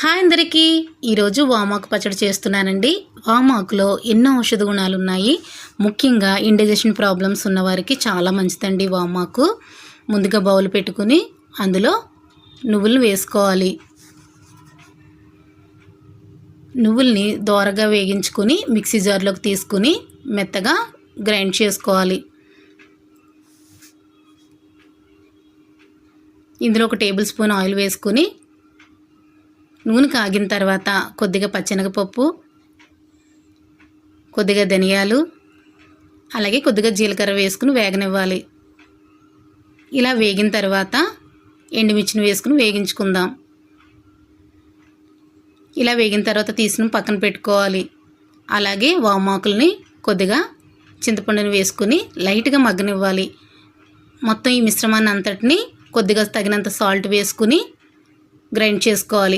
Hi అందరికీ. ఈరోజు వామాకు పచ్చడి చేస్తున్నానండి. వామాకులో ఎన్నో ఔషధ గుణాలు ఉన్నాయి ముఖ్యంగా ఇండైజెషన్ ప్రాబ్లమ్స్ ఉన్నవారికి చాలా మంచిదండి వామాకు. ముందుగా బౌల్ పెట్టుకుని అందులో నువ్వులు వేసుకోవాలి. నువ్వుల్ని దోరగా వేగించుకుని మిక్సీ జార్లోకి తీసుకుని మెత్తగా గ్రైండ్ చేసుకోవాలి. ఇందులో ఒక టేబుల్ స్పూన్ ఆయిల్ వేసుకుని నూనె కాగిన తర్వాత కొద్దిగా పచ్చెనగపప్పు కొద్దిగా ధనియాలు అలాగే కొద్దిగా జీలకర్ర వేసుకుని వేగనివ్వాలి. ఇలా వేగిన తర్వాత ఎండుమిర్చిని వేసుకుని వేగించుకుందాం. ఇలా వేగిన తర్వాత తీసుకుని పక్కన పెట్టుకోవాలి. అలాగే వామాకుల్ని కొద్దిగా చింతపండుని వేసుకుని లైట్గా మగ్గనివ్వాలి. మొత్తం ఈ మిశ్రమాన్ని అంతటిని కొద్దిగా తగినంత సాల్ట్ వేసుకుని గ్రైండ్ చేసుకోవాలి.